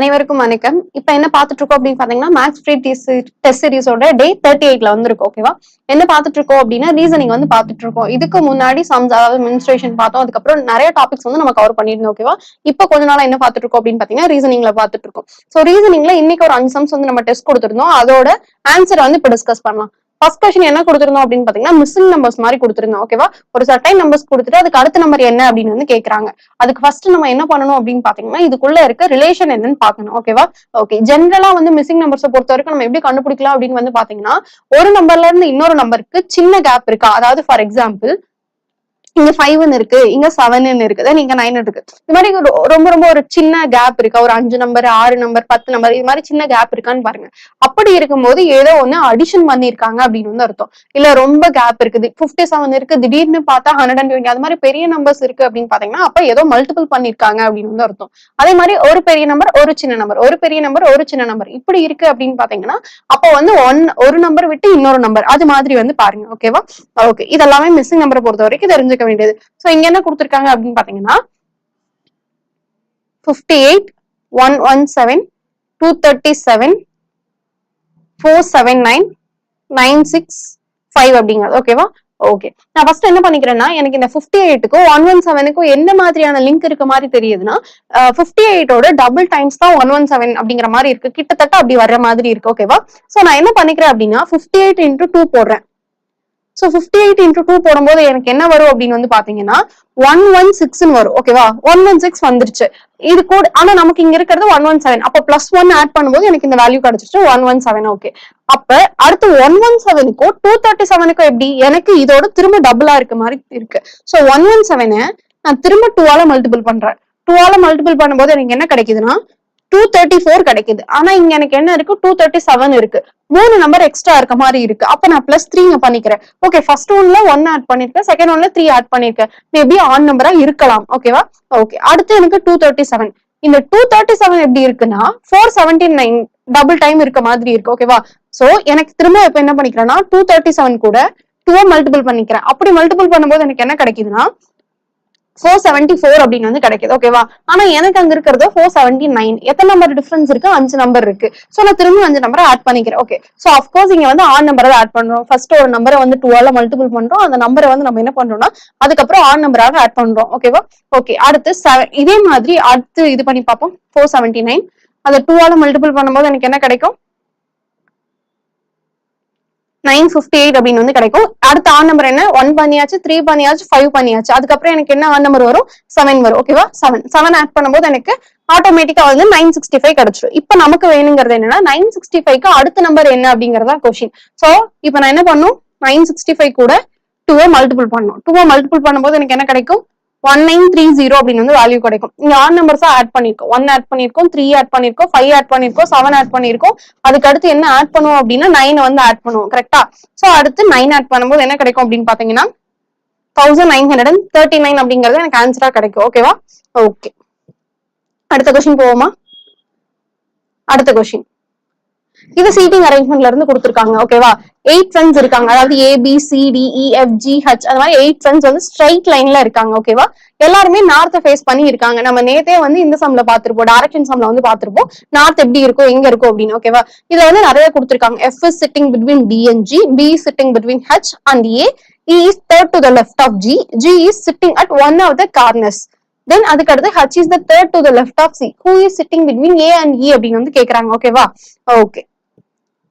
அனைவருக்கும் வணக்கம். இப்ப என்ன பாத்துட்டு இருக்கோம் அப்படின்னு பாத்தீங்கன்னா மேக்ஸ் ஃப்ரீ டெஸ்ட் சீரிஸோட டே தேர்ட்டி எயிட்ல வந்திருக்கும் ஓகேவா என்ன பாத்துட்டு இருக்கோம் அப்படின்னா ரீசனிங் வந்து பாத்துட்டு இருக்கோம் இதுக்கு முன்னாடி சம்ஸ் அதாவது மினிஸ்ட்ரேஷன் பார்த்தோம். அதுக்கப்புறம் நிறைய டாபிக்ஸ் வந்து நம்ம கவர் பண்ணிருந்தோம் ஓகேவா இப்போ கொஞ்ச நாளா என்ன பாத்துட்டு இருக்கோம் அப்படின்னு பாத்தீங்கன்னா ரீசனிங்ல பாத்துட்டு இருக்கோம் சோ ரீசனிங்ல இன்னைக்கு ஒரு அஞ்சு சம்ஸ் வந்து நம்ம டெஸ்ட் கொடுத்துருந்தோம். அதோட ஆன்சர் வந்து இப்ப டிஸ்கஸ் பண்ணலாம். ஃபர்ஸ்ட் கொஸ்டின் என்ன கொடுத்துருந்தோம் அப்படின்னு பாத்தீங்கன்னா மிஸ்ஸிங் நம்பர்ஸ் மாதிரி கொடுத்துருந்தோம் ஓகேவா ஒரு சர்டைன் நம்பர்ஸ் கொடுத்துட்டு அதுக்கு அடுத்த நம்பர் என்ன அப்படின்னு வந்து கேக்குறாங்க. அதுக்கு ஃபர்ஸ்ட் நம்ம என்ன பண்ணணும் அப்படின்னு பாத்தீங்கன்னா இதுக்குள்ள இருக்க ரிலேஷன் என்னன்னு பாக்கணும் ஓகேவா ஓகே ஜென்ரலா வந்து மிஸ்ஸிங் நம்பர்ஸ் பொறுத்த வரைக்கும் நம்ம எப்படி கண்டுபிடிக்கலாம் அப்படின்னு வந்து பாத்தீங்கன்னா ஒரு நம்பர்ல இருந்து இன்னொரு நம்பருக்கு சின்ன கேப் இருக்கா? அதாவது ஃபார் எக்ஸாம்பிள் இங்க ஃபைவ்னு இருக்கு இங்க செவன் இருக்கு தென் இங்க நைன் இருக்கு. இது மாதிரி ரொம்ப ரொம்ப ஒரு சின்ன கேப் இருக்கா? ஒரு அஞ்சு நம்பர் ஆறு நம்பர் பத்து நம்பர் இது மாதிரி சின்ன கேப் இருக்கான்னு பாருங்க. அப்படி இருக்கும்போது ஏதோ ஒண்ணு அடிஷன் பண்ணிருக்காங்க அப்படின்னு வந்து அர்த்தம். இல்ல ரொம்ப கேப் இருக்குது பிப்டி செவன் இருக்கு திடீர்னு பார்த்தா ஹண்ட்ரட் அண்ட் டுவெண்ட்டி அது மாதிரி பெரிய நம்பர்ஸ் இருக்கு அப்படின்னு பாத்தீங்கன்னா அப்ப ஏதோ மல்டிபிள் பண்ணிருக்காங்க அப்படின்னு வந்து அர்த்தம். அதே மாதிரி ஒரு பெரிய நம்பர் ஒரு சின்ன நம்பர் ஒரு பெரிய நம்பர் ஒரு சின்ன நம்பர் இப்படி இருக்கு அப்படின்னு பாத்தீங்கன்னா அப்போ வந்து ஒன் ஒரு நம்பர் விட்டு இன்னொரு நம்பர் அது மாதிரி வந்து பாருங்க ஓகேவா ஓகே இதெல்லாமே மிஸ்ஸிங் நம்பரை பொறுத்த வரைக்கும் தெரிஞ்சுக்க வேண்டியது. சோ இங்க என்ன கொடுத்துருக்காங்க அப்படின்னு பாத்தீங்கன்னா fifty eight one one seven two thirty seven four seven nine nine six five அப்படிங்கிறது ஓகேவா ஓகே நான் ஃபர்ஸ்ட் என்ன பண்ணிக்கிறேன்னா எனக்கு இந்த ஃபிஃப்டி எயிட்டுக்கும் ஒன் ஒன் செவனுக்கும் என்ன மாதிரியான லிங்க் இருக்க மாதிரி தெரியுதுன்னா ஃபிஃப்டி எயிட்டோட டபுள் டைம்ஸ் தான் ஒன் ஒன் செவன் அப்படிங்கிற மாதிரி இருக்கு. கிட்டத்தட்ட அப்படி வர்ற மாதிரி இருக்கு. ஓகேவா சோ நான் என்ன பண்ணிக்கிறேன் அப்படின்னா ஃபிஃப்டி எயிட் இன்டூ டூ போடுறேன். So fifty eight into two போடும்போது எனக்கு என்ன வரும் அப்படின்னு வந்து பாத்தீங்கன்னா ஒன் ஒன் சிக்ஸ்னு வரும். ஓகேவா ஒன் ஒன் சிக்ஸ் வந்துருச்சு. இது கூட ஆனா நமக்கு இங்க இருக்கிறது ஒன் ஒன் செவன் அப்போ பிளஸ் ஒன் ஆட் பண்ணும்போது எனக்கு இந்த வேல்யூ கிடைச்சிச்சு ஒன் ஒன் செவன் ஓகே அப்ப அடுத்து ஒன் ஒன் செவனுக்கும் டூ தேர்ட்டி செவனுக்கும் எப்படி? எனக்கு இதோட திரும்ப டபுளா இருக்க மாதிரி இருக்கு. சோ ஒன் ஒன் செவனை நான் திரும்ப டூவால மல்டிபிள் பண்றேன். டூவால மல்டிபிள் பண்ணும்போது எனக்கு என்ன கிடைக்குதுன்னா டூ தேர்ட்டி ஃபோர் கிடைக்குது. ஆனா இங்க எனக்கு என்ன இருக்கு? டூ தேர்ட்டி செவன் இருக்கு. மூணு நம்பர் எக்ஸ்ட்ரா இருக்க மாதிரி இருக்கு. அப்ப நான் பிளஸ் த்ரீ பண்ணிக்கிறேன். ஓகே ஃபர்ஸ்ட் ஒன்ல ஒன் ஆட் பண்ணிருக்கேன். செகண்ட் ஒன்ல த்ரீ ஆட் பண்ணிருக்கேன். மேபி ஆன் நம்பரா இருக்கலாம். ஓகேவா ஓகே அடுத்து எனக்கு டூ தேர்ட்டி செவன் இந்த டூ தேர்ட்டி செவன் எப்படி இருக்குன்னா four seventy nine double time இருக்க மாதிரி இருக்கு. ஓகேவா சோ எனக்கு திரும்ப இப்ப என்ன பண்ணிக்கிறேன்னா டூ தேர்ட்டி செவன் கூட டூ மல்டிபிள் பண்ணிக்கிறேன். அப்படி மல்டிபிள் பண்ணும்போது எனக்கு என்ன கிடைக்குதுன்னா ஃபோர் செவன்டி ஃபோர் அப்படின்னு வந்து கிடைக்குது. ஓகேவா ஆனா எனக்கு அங்க இருக்கிறது ஃபோர் செவன்டி நைன் எத்தனை நம்பர் டிஃபரன்ஸ் இருக்கு? அஞ்சு நம்பர் இருக்கு. சோ நான் திரும்ப அஞ்சு நம்பரை ஆட் பண்ணிக்கிறேன். ஓகே சோ அஃப்கோர்ஸ் இங்க வந்து ஆன் நம்பரை ஆட் பண்றோம். ஃபர்ஸ்ட் ஒரு நம்பரை வந்து டூவால மல்டிபிள் பண்றோம். அந்த நம்பரை வந்து நம்ம என்ன பண்றோம்னா அதுக்கப்புறம் ஆன் நம்பராக ஆட் பண்றோம். ஓகேவா ஓகே அடுத்து செவன் இதே மாதிரி அடுத்து இது பண்ணி பார்ப்போம். ஃபோர் செவன்டி நைன் அதை டூவால மல்டிபிள் பண்ணும்போது எனக்கு என்ன கிடைக்கும்? நைன் ஃபிஃப்டி எயிட் அப்படின்னு வந்து கிடைக்கும். அடுத்த ஆன் நம்பர் என்ன? ஒன் பண்ணியாச்சு த்ரீ பண்ணியாச்சு ஃபைவ் பண்ணியாச்சு. அதுக்கப்புறம் எனக்கு என்ன ஆன் நம்பர் வரும்? செவன் வரும். ஓகேவா செவன் செவன் ஆட் பண்ணும்போது எனக்கு ஆட்டோமேட்டிக்கா வந்து நைன் சிக்ஸ்டி ஃபைவ் கிடைச்சிடும் இப்போ நமக்கு வேணுங்கிறது என்னன்னா நைன் சிக்ஸ்டி ஃபைவ்க்கு அடுத்த நம்பர் என்ன அப்படிங்கறதா கொஸ்டின் சோ இப்போ நான் என்ன பண்ணும்? நைன் சிக்ஸ்டி ஃபைவ் கூட டூவை மல்டிபிள் பண்ணும் டூவை மல்டிபிள் பண்ணும்போது எனக்கு என்ன கிடைக்கும்? ஒன் நைன் த்ரீ ஜீரோ அப்படின்னு வந்து வேல்யூ கிடைக்கும். இங்க ஆன் நம்பர்ஸா ஆட் பண்ணிருக்கோம் ஒன் ஆட் பண்ணிருக்கோம் த்ரீ ஆட் பண்ணிருக்கோம் ஃபைவ் ஆட் பண்ணிருக்கோம் செவன் ஆட் பண்ணிருக்கோம் அதுக்கு அடுத்து என்ன ஆட் பண்ணுவோம் அப்படின்னா நைன் வந்து ஆட் பண்ணுவோம் கரெக்டா சோ அடுத்து நைன் ஆட் பண்ணும்போது என்ன கிடைக்கும் அப்படின்னு பாத்தீங்கன்னா thousand nine hundred and thirty nine அப்படிங்கிறது எனக்கு ஆன்சரா கிடைக்கும். ஓகேவா ஓகே அடுத்த கொஸ்டின் போவோமா? அடுத்த கொஸ்டின் இது சீட்டிங் அரேஞ்ச்மெண்ட்ல இருந்து கொடுத்துருக்காங்க ஓகேவா எயிட் ஃப்ரெண்ட்ஸ் இருக்காங்க அதாவது A B C D E F G H அந்த மாதிரி எயிட் ஃப்ரெண்ட்ஸ் வந்து ஸ்ட்ரைட் லைன்ல இருக்காங்க ஓகேவா எல்லாருமே நார்த்த ஃபேஸ் பண்ணி இருக்காங்க. நம்ம நேத்தே வந்து இந்த சம்ல பாத்திருப்போம் டைரக்ஷன் சம்ல வந்து பாத்திருப்போம் நார்த் எப்படி இருக்கும் எங்க இருக்கும் அப்படின்னு ஓகேவா இதுல வந்து நிறைய கொடுத்துருக்காங்க. F is sitting between D and G B sitting between H and A E is third to the left of G G is sitting at one of the corners then அதுக்கு அடுத்து H is the third to the left of C who is sitting between A and E அப்படின்னு வந்து கேக்குறாங்க ஓகேவா okay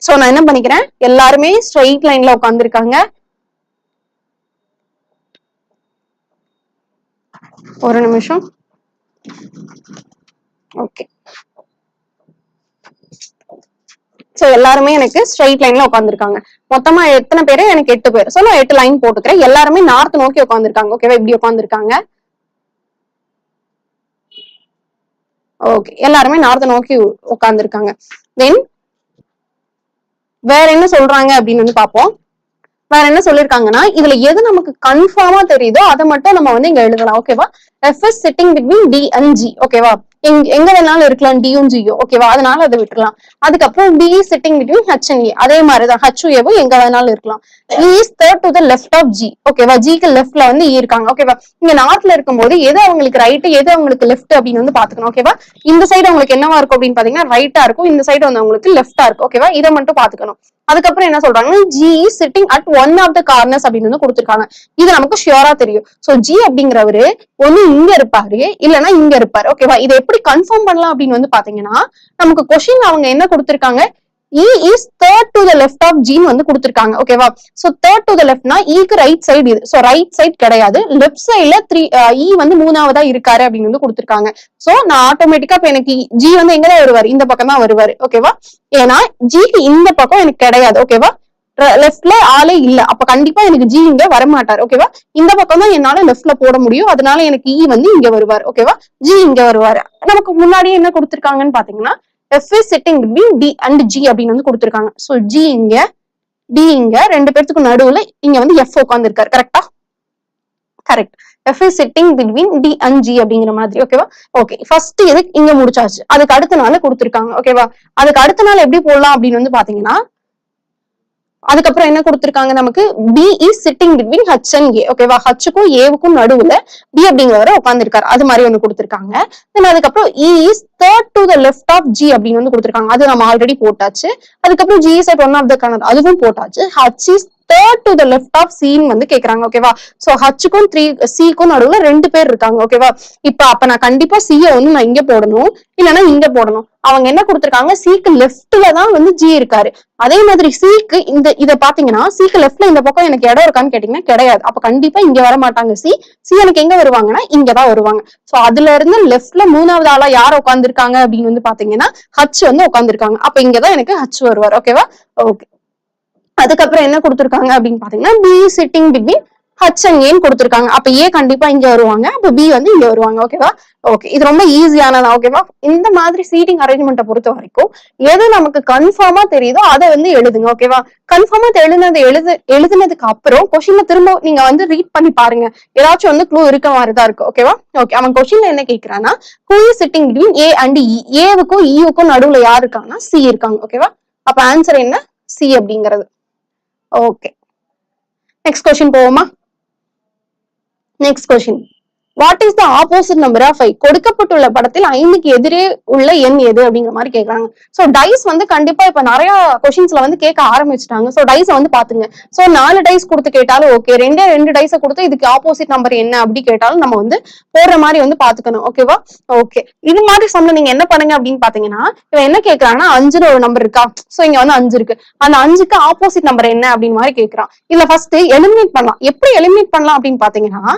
so நான் என்ன பண்ணிக்கிறேன்? எல்லாருமே ஸ்ட்ரைட் லைன்ல உட்காந்துருக்காங்க ஒரு நிமிஷம். ஓகே எல்லாருமே எனக்கு ஸ்ட்ரைட் லைன்ல உட்காந்துருக்காங்க மொத்தமா எத்தனை பேரு? எனக்கு எட்டு பேர். சோ நான் எட்டு லைன் போட்டுக்கிறேன். எல்லாருமே நார்த் நோக்கி உட்காந்துருக்காங்க ஓகேவா இப்படி உட்காந்துருக்காங்க ஓகே எல்லாருமே நார்த் நோக்கி உட்காந்துருக்காங்க தென் வேற என்ன சொல்றாங்க அப்படின்னு வந்து பாப்போம் வேற என்ன சொல்லிருக்காங்கன்னா இதுல எது நமக்கு கன்ஃபார்மா தெரியுதோ அதை மட்டும் நம்ம வந்து இங்க எழுதலாம். ஓகேவா F is sitting between D and G ஓகேவா எங்க எங்க வேணாலும் இருக்கலாம் டியும் ஜியோ ஓகேவா அதனால அதை விட்டுலாம் அதுக்கப்புறம் B sitting between H and A அதே மாதிரிதான். ஹச் ஏவும் எங்க வேணாலும் இருக்கலாம். Is third to the left of G ஓகேவா ஜிக்கு லெஃப்ட்ல வந்து இ இருக்காங்க. ஓகேவா இங்க நார்த்ல இருக்கும்போது எது அவங்களுக்கு ரைட் எது அவங்களுக்கு லெஃப்ட் அப்படின்னு வந்து பாத்துக்கணும் ஓகேவா இந்த சைடு அவங்களுக்கு என்னவா இருக்கும் அப்படின்னு பாத்தீங்கன்னா ரைட்டா இருக்கும். இந்த சைடு வந்து அவங்களுக்கு லெஃப்டா இருக்கும். ஓகேவா இதை மட்டும் பாத்துக்கணும் அதுக்கப்புறம் என்ன சொல்றாங்கன்னா G sitting at one of the corners அப்படின்னு வந்து கொடுத்துருக்காங்க. இது நமக்கு ஷியோரா தெரியும். சோ ஜி அப்படிங்கிறவரு ஒண்ணு இங்க இருப்பாரு இல்லைன்னா இங்க இருப்பாரு. ஓகேவா இதை எப்படி கன்ஃபார்ம் பண்ணலாம் அப்படின்னு வந்து பாத்தீங்கன்னா நமக்கு கொஸ்டின் அவங்க என்ன கொடுத்திருக்காங்க? E is third to the left of G வந்து கொடுத்துருக்காங்க ஓகேவா சோ தேர்ட் டு த லெஃப்ட்னா ஈக்கு e ரைட் சைடு இது. சோ ரைட் சைடு கிடையாது. லெஃப்ட் சைடுல த்ரீ இ வந்து மூணாவதா இருக்காரு அப்படின்னு வந்து கொடுத்துருக்காங்க. சோ நான் ஆட்டோமேட்டிக்கா இப்ப எனக்கு ஜி வந்து எங்கதான் வருவாரு? இந்த பக்கம் தான் வருவாரு ஓகேவா ஏன்னா ஜிக்கு இந்த பக்கம் எனக்கு கிடையாது ஓகேவா லெஃப்ட்ல ஆளே இல்ல. அப்ப கண்டிப்பா எனக்கு ஜி இங்க வரமாட்டார் ஓகேவா இந்த பக்கம் தான் என்னால லெஃப்ட்ல போட முடியும். அதனால எனக்கு இ வந்து இங்க வருவார் ஓகேவா ஜி இங்க வருவாரு. நமக்கு முன்னாடியே என்ன கொடுத்திருக்காங்கன்னு பாத்தீங்கன்னா F is sitting between D and G அப்படின்னு வந்து கொடுத்துருக்காங்க. ஸோ ஜி இங்க டி இங்க ரெண்டு பேர்த்துக்கு நடுவுல இங்க வந்து எஃப் உட்காந்துருக்காரு கரெக்டா correct F is sitting between D and G அப்படிங்கிற மாதிரி ஓகேவா ஓகே ஃபர்ஸ்ட் இது இங்க முடிச்சாச்சு. அதுக்கு அடுத்த நாள் கொடுத்துருக்காங்க ஓகேவா அதுக்கு அடுத்த நாள் எப்படி போடலாம் அப்படின்னு வந்து பாத்தீங்கன்னா அதுக்கப்புறம் என்ன கொடுத்திருக்காங்க நமக்கு? B is sitting between H and A ஓகேவா ஹச்சுக்கும் ஏவுக்கும் நடுவுல பி அப்படிங்கிறவரை உட்காந்துருக்காரு அது மாதிரி ஒன்று கொடுத்துருக்காங்க. தென் அதுக்கப்புறம் e E is third to the left of G அப்படின்னு வந்து கொடுத்துருக்காங்க. அது நம்ம ஆல்ரெடி போட்டாச்சு. அதுக்கப்புறம் G is at one of the corner அதுவும் போட்டாச்சு. H is third to the left of C வந்து கேக்குறாங்க. ஓகேவா சோ ஹச்சுக்கும் த்ரீ சிக்கும் நடுவுல ரெண்டு பேர் இருக்காங்க. ஓகேவா இப்ப அப்ப நான் கண்டிப்பா சிய வந்து நான் இங்க போடணும். இல்லைன்னா இங்க போடணும். அவங்க என்ன கொடுத்துருக்காங்க? சிக்கு லெஃப்ட்ல தான் வந்து ஜி இருக்காரு. அதே மாதிரி சிக்கு இந்த இத பாத்தீங்கன்னா சிக்கு லெஃப்ட்ல இந்த பக்கம் எனக்கு இடம் இருக்கான்னு கேட்டீங்கன்னா கிடையாது. அப்ப கண்டிப்பா இங்க வர மாட்டாங்க. சி சி எனக்கு எங்க வருவாங்கன்னா இங்கதான் வருவாங்க. சோ அதுல இருந்து லெஃப்ட்ல மூணாவது ஆளா யார் உட்காந்துருக்காங்க அப்படின்னு வந்து பாத்தீங்கன்னா ஹச் வந்து உட்காந்துருக்காங்க அப்ப இங்கதான் எனக்கு ஹச் வருவார். ஓகேவா ஓகே அதுக்கப்புறம் என்ன கொடுத்திருக்காங்க அப்படின்னு பாத்தீங்கன்னா பி சிட்டிங் பிட்வீன் ஹச்சன் ஏன் ஏன்னு கொடுத்திருக்காங்க. அப்ப ஏ கண்டிப்பா இங்க வருவாங்க. அப்ப பி வந்து இங்க வருவாங்க. ஓகேவா ஓகே இது ரொம்ப ஈஸியானதா ஓகேவா இந்த மாதிரி சீட்டிங் அரேஞ்ச்மெண்ட்டை பொறுத்த வரைக்கும் எது நமக்கு கன்ஃபார்மா தெரியுதோ அதை வந்து எழுதுங்க. ஓகேவா கன்ஃபார்மா எழுதுனது எழுது எழுதுனதுக்கு அப்புறம் கொஸ்டின்ல திரும்ப நீங்க வந்து ரீட் பண்ணி பாருங்க. ஏதாச்சும் வந்து க்ளூ இருக்க மாதிரி தான் இருக்கு ஓகேவா ஓகே அவன் கொஸ்டின்ல என்ன கேக்குறான்னா who is sitting between A and E ஏவுக்கும் இவுக்கும் நடுவுல யார் இருக்காங்கன்னா சி இருக்காங்க. ஓகேவா அப்ப ஆன்சர் என்ன? சி அப்படிங்கிறது. ஓகே நெக்ஸ்ட் கொஸ்டின் போவோமா? Next question what is the opposite number of five கொடுக்கப்பட்டுள்ள படத்தில் ஐந்துக்கு எதிரே உள்ள எண் எது அப்படிங்கிற மாதிரி கேக்குறாங்க. சோ டைஸ் வந்து கண்டிப்பா இப்ப நிறைய கொஸ்டின்ஸ்ல வந்து கேட்க ஆரம்பிச்சிட்டாங்க. சோ டைஸ் வந்து பாத்துங்க சோ நாலு டைஸ் கொடுத்து கேட்டாலும் ஓகே ரெண்டே ரெண்டு டைஸை கொடுத்து இதுக்கு ஆப்போசிட் நம்பர் என்ன அப்படி கேட்டாலும் நம்ம வந்து போடுற மாதிரி வந்து பாத்துக்கணும் ஓகேவா ஓகே இது மாதிரி சொன்ன நீங்க என்ன பண்ணுங்க அப்படின்னு பாத்தீங்கன்னா இவன் என்ன கேக்குறாங்கன்னா அஞ்சுன்னு ஒரு நம்பர் இருக்கா? சோ இங்க வந்து அஞ்சு இருக்கு. அந்த அஞ்சுக்கு ஆப்போசிட் நம்பர் என்ன அப்படின்னு மாதிரி கேக்குறான். இதுல ஃபர்ஸ்ட் எலிமினேட் பண்ணலாம். எப்படி எலிமினேட் பண்ணலாம் அப்படின்னு பாத்தீங்கன்னா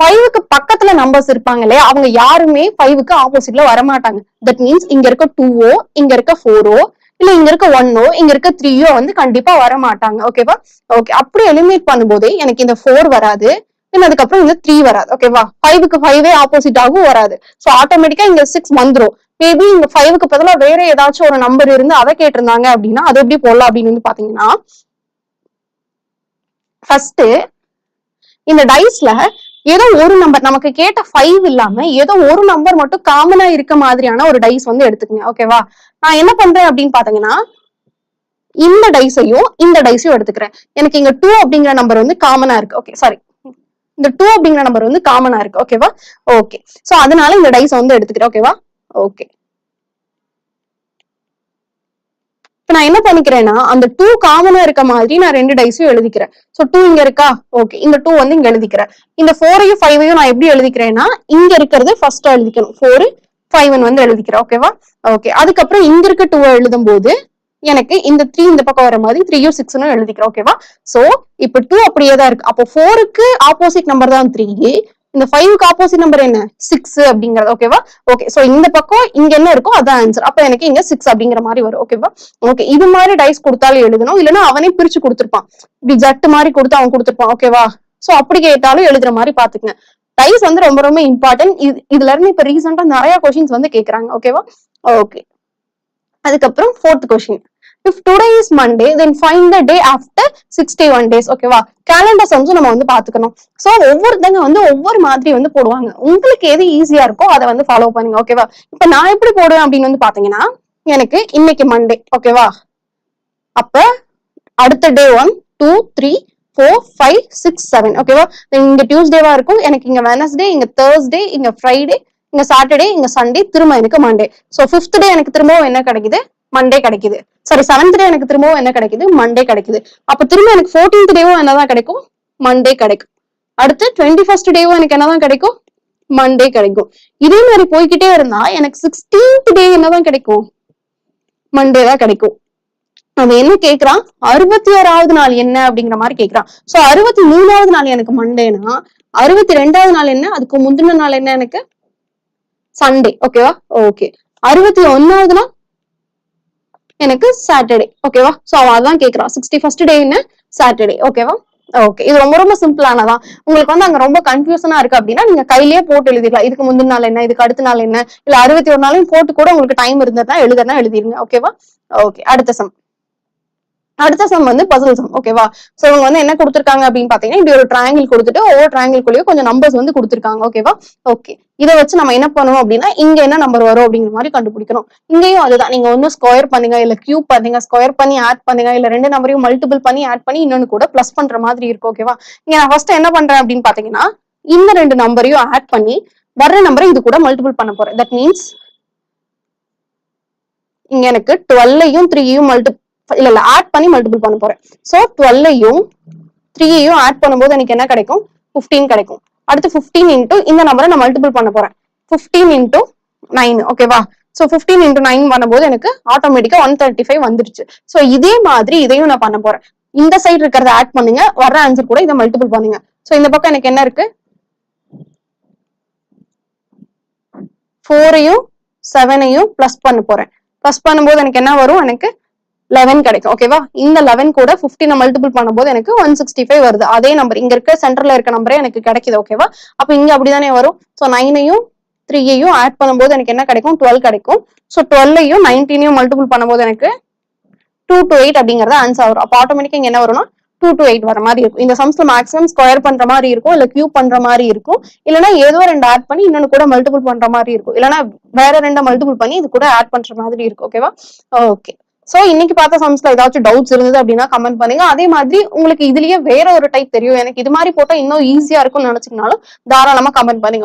ஃபைவுக்கு பக்கத்துல நம்பர்ஸ் இருப்பாங்க இல்லையா? அவங்க யாருமே ஃபைவுக்கு ஆப்போசிட்ல வரமாட்டாங்க. தட் மீன்ஸ் இங்க இருக்க டூவோ இங்க இருக்க ஃபோரோ இல்ல இங்க இருக்க ஒன்னோ இங்க இருக்க த்ரீயோ வந்து கண்டிப்பா வர மாட்டாங்க ஓகேவா ஓகே அப்படி எலிமினேட் பண்ணும்போது எனக்கு இந்த ஃபோர் வராது. தென் அதுக்கப்புறம் இந்த த்ரீ வராது. ஓகேவா ஃபைவுக்கு ஃபைவே ஆகும் வராது. ஸோ ஆட்டோமேட்டிக்கா இங்க சிக்ஸ் வந்துடும் மேபி இந்த ஃபைவுக்கு பதிலா வேற ஏதாச்சும் ஒரு நம்பர் இருந்து அதை கேட்டிருந்தாங்க அப்படின்னா அது எப்படி போடலாம் அப்படின்னு வந்து பாத்தீங்கன்னா ஃபர்ஸ்ட் இந்த டைஸ்ல ஏதோ ஒரு நம்பர் நமக்கு கேட்ட ஃபைவ் இல்லாம ஏதோ ஒரு நம்பர் மட்டும் காமனா இருக்க மாதிரியான ஒரு டைஸ் வந்து எடுத்துக்கங்க ஓகேவா நான் என்ன பண்றேன் அப்படின்னு பாத்தீங்கன்னா இந்த டைஸையும் இந்த டைஸையும் எடுத்துக்கிறேன். எனக்கு இங்க டூ அப்படிங்கிற நம்பர் வந்து காமனா இருக்கு. ஓகே சாரி இந்த டூ அப்படிங்கிற நம்பர் வந்து காமனா இருக்கு. ஓகேவா ஓகே சோ அதனால இந்த டைஸ் வந்து எடுத்துக்கிறேன். ஓகேவா ஓகே இப்ப நான் என்ன பண்ணிக்கிறேன்னா அந்த டூ காமனா இருக்க மாதிரி நான் ரெண்டு டைஸையும் எழுதிக்கிறேன். சோ டூ இங்க இருக்கா? ஓகே இந்த டூ வந்து இங்க எழுதிக்கிறேன். இந்த ஃபோரையும் ஃபைவையும் நான் எப்படி எழுதிக்கிறேன்னா இங்க இருக்கிறது ஃபர்ஸ்ட் எழுதிக்கணும். ஃபோர் ஃபைவ் வந்து எழுதிக்கிறேன். ஓகேவா ஓகே அதுக்கப்புறம் இங்க இருக்க டூ எழுதும் போது எனக்கு இந்த த்ரீ இந்த பக்கம் வர மாதிரி த்ரீயும் சிக்ஸ்னு எழுதிக்கிறேன். ஓகேவா சோ இப்ப டூ அப்படியே தான் இருக்கு. அப்போ ஃபோருக்கு ஆப்போசிட் நம்பர் தான் த்ரீ இந்த ஃபைவ்க்கு ஆப்போசிட் நம்பர் என்ன? சிக்ஸ் அப்படிங்கறது ஓகேவா ஓகே சோ இந்த பக்கம் இங்க என்ன இருக்கோ அதான் ஆன்சர் அப்ப எனக்கு இங்க சிக்ஸ் அப்படிங்கிற மாதிரி வரும் ஓகேவா ஓகே இது மாதிரி டைஸ் கொடுத்தாலும் எழுதணும். இல்லைன்னா அவனே பிரிச்சு கொடுத்துருப்பான். இப்படி ஜட்டு மாதிரி கொடுத்து அவன் கொடுத்துருப்பான் ஓகேவா சோ அப்படி கேட்டாலும் எழுதுற மாதிரி பாத்துக்கங்க டைஸ் வந்து ரொம்ப ரொம்ப இம்பார்ட்டன்ட் இது இதுல இருந்து இப்ப ரீசெண்டா நிறைய கொஸ்டின்ஸ் வந்து கேக்குறாங்க ஓகேவா ஓகே அதுக்கப்புறம் fourth question if today is Monday then find the day after sixty one days ஓகேவா கேலண்டர்ஸ் சம்ஸும் நம்ம வந்து பாத்துக்கணும் சோ ஒவ்வொருத்தங்க வந்து ஒவ்வொரு மாதிரி வந்து போடுவாங்க. உங்களுக்கு எது ஈஸியா இருக்கோ அதை வந்து ஃபாலோ பண்ணுங்க. ஓகேவா இப்ப நான் எப்படி போடுவேன் அப்படின்னு வந்து பாத்தீங்கன்னா எனக்கு இன்னைக்கு மண்டே ஓகேவா அப்ப அடுத்த day one two three four five six seven ஓகேவா இங்க டியூஸ்டேவா இருக்கும். எனக்கு இங்க வெனஸ்டே இங்க தேர்ஸ்டே இங்க ஃப்ரைடே இங்க சாட்டர்டே இங்க சண்டே திரும்ப எனக்கு மண்டே ஸோ ஃபிஃப்த் டே எனக்கு திரும்பவும் என்ன கிடைக்குது? மண்டே கிடைக்குது. சாரி செவன்த் டே எனக்கு திரும்பவும் என்ன கிடைக்குது? மண்டே கிடைக்குது. அப்ப திரும்ப எனக்கு ஃபோர்டீன்த் டேவும் என்னதான் கிடைக்கும்? மண்டே கிடைக்கும். அடுத்து டுவெண்ட்டி ஃபர்ஸ்ட் டேவும் எனக்கு என்னதான் கிடைக்கும்? மண்டே கிடைக்கும். இதே மாதிரி போய்கிட்டே இருந்தா எனக்கு சிக்ஸ்டீன்த் டே என்னதான் கிடைக்கும்? மண்டே தான் கிடைக்கும். அவன் என்ன கேக்குறான் அறுபத்தி ஓராவது நாள் என்ன அப்படிங்கிற மாதிரி கேக்குறான் சோ அறுபத்தி மூணாவது நாள் எனக்கு மண்டேனா அறுபத்தி ரெண்டாவது நாள் என்ன? அதுக்கு முந்தின நாள் என்ன எனக்கு? சண்டே ஓகேவா ஓகே அறுபத்தி ஒன்னாவது நாள் எனக்கு சாட்டர்டே ஓகேவா சோ அவன் அதான் கேக்குறான் சிக்ஸ்டி ஃபர்ஸ்ட் டே என்ன சாட்டர்டே ஓகேவா ஓகே இது ரொம்ப ரொம்ப சிம்பிளானதான் உங்களுக்கு வந்து அங்க ரொம்ப கன்ஃபியூஷனா இருக்கு அப்படின்னா நீங்க கையிலேயே போட்டு எழுதிக்கலாம் இதுக்கு முந்தின நாள் என்ன? இதுக்கு அடுத்த நாள் என்ன? இல்ல அறுபத்தி ஒரு நாளையும் போட்டு கூட உங்களுக்கு டைம் இருந்ததுன்னா எழுதுனா எழுதிருங்க. ஓகேவா ஓகே அடுத்த சம் அடுத்த சம் வந்து பசில் சம் ஓகேவா சோ இவங்க வந்து என்ன கொடுத்திருக்காங்க அப்படின்னு பாத்தீங்கன்னா இப்படி ஒரு ட்ராங்கிள் கொடுத்துட்டு ஒவ்வொரு ட்ரையாங்கிள்குள்ளேயும் கொஞ்சம் நம்பர்ஸ் வந்து கொடுத்திருக்காங்க ஓகேவா ஓகே இதை வச்சு நம்ம என்ன பண்ணுவோம் அப்படின்னா இங்க என்ன நம்பர் வரும் அப்படிங்கிற மாதிரி கண்டுபிடிக்கணும். இங்கேயும் அதுதான். நீங்க ஒன்னும் ஸ்கொயர் பண்ணுங்க இல்ல கியூப் பண்ணுங்க ஸ்கொயர் பண்ணி ஆட் பண்ணுங்க இல்ல ரெண்டு நம்பரையும் மல்டிபிள் பண்ணி ஆட் பண்ணி இன்னொன்னு கூட பிளஸ் பண்ற மாதிரி இருக்கும் ஓகேவா இங்க நான் ஃபர்ஸ்ட் என்ன பண்றேன் அப்படின்னு பாத்தீங்கன்னா இந்த ரெண்டு நம்பரையும் ஆட் பண்ணி வர்ற நம்பரை இது கூட மல்டிபிள் பண்ண போறேன். தட் மீன்ஸ் இங்க எனக்கு டுவெல்லையும் த்ரீயும் மல்டி இல்ல இல்ல ஆட் பண்ணி மல்டிபிள் பண்ண போறேன். சோ டுவெல்லையும் த்ரீயையும் ஆட் பண்ணும்போது எனக்கு என்ன கிடைக்கும்? 15 கிடைக்கும். அடுத்து 15 இன்டூ இந்த நம்பரை நான் மல்டிபிள் பண்ண போறேன். 15 இன்டூ நைன் ஓகேவா சோ 15 இன்டூ நைன் பண்ணும்போது எனக்கு ஆட்டோமேட்டிக்கா ஒன் தேர்ட்டி ஃபைவ் வந்துருச்சு. சோ இதே மாதிரி இதையும் நான் பண்ண போறேன். இந்த சைடு இருக்கிறத ஆட் பண்ணுங்க. வர்ற ஆன்சர் கூட இதை மல்டிபிள் பண்ணுங்க. சோ இந்த பக்கம் எனக்கு என்ன இருக்கு? ஃபோரையும் செவனையும் பிளஸ் பண்ண போறேன். பிளஸ் பண்ணும்போது எனக்கு என்ன வரும்? எனக்கு லெவன் கிடைக்கும். ஓகேவா இந்த லெவன் கூட ஃபிஃப்டினை மல்டிபிள் பண்ணும்போது எனக்கு ஒன் சிக்ஸ்டி ஃபைவ் வருது. அதே நம்பர் இங்க இருக்க சென்டர்ல இருக்க நம்பரே எனக்கு கிடைக்குது ஓகேவா அப்ப இங்க அப்படிதானே வரும். ஸோ நைனையும் த்ரீயையும் ஆட் பண்ணும்போது எனக்கு என்ன கிடைக்கும்? டுவெல் கிடைக்கும். ஸோ டுவெல்லையும் நைன்டீனையும் மல்டிபிள் பண்ணும்போது எனக்கு டூ டு எயிட் அப்படிங்கறத ஆன்சர் வரும். அப்போ ஆட்டோமேட்டிக்கா இங்க என்ன வரும்னா டூ டு எயிட் வர மாதிரி இருக்கும். இந்த சம்ஸ்ல மேக்ஸிமம் ஸ்கொயர் பண்ற மாதிரி இருக்கும் இல்ல கியூப் பண்ற மாதிரி இருக்கும். இல்லனா ஏதோ ரெண்டு ஆட் பண்ணி இன்னொன்னு கூட மல்டிபிள் பண்ற மாதிரி இருக்கும். இல்லனா வேற ரெண்டு மல்டிபிள் பண்ணி இது கூட ஆட் பண்ற மாதிரி இருக்கும் ஓகேவா ஓகே சோ இன்னைக்கு பார்த்த சம்ஸ்ல ஏதாச்சும் டவுட்ஸ் இருந்தது அப்படின்னா கமெண்ட் பண்ணுங்க. அதே மாதிரி உங்களுக்கு இதுலயே வேற ஒரு டைப் தெரியும். எனக்கு இது மாதிரி போட்டா இன்னும் ஈஸியா இருக்கும்னு நினைச்சீங்கனாலும் தாராளமா கமெண்ட் பண்ணுங்க.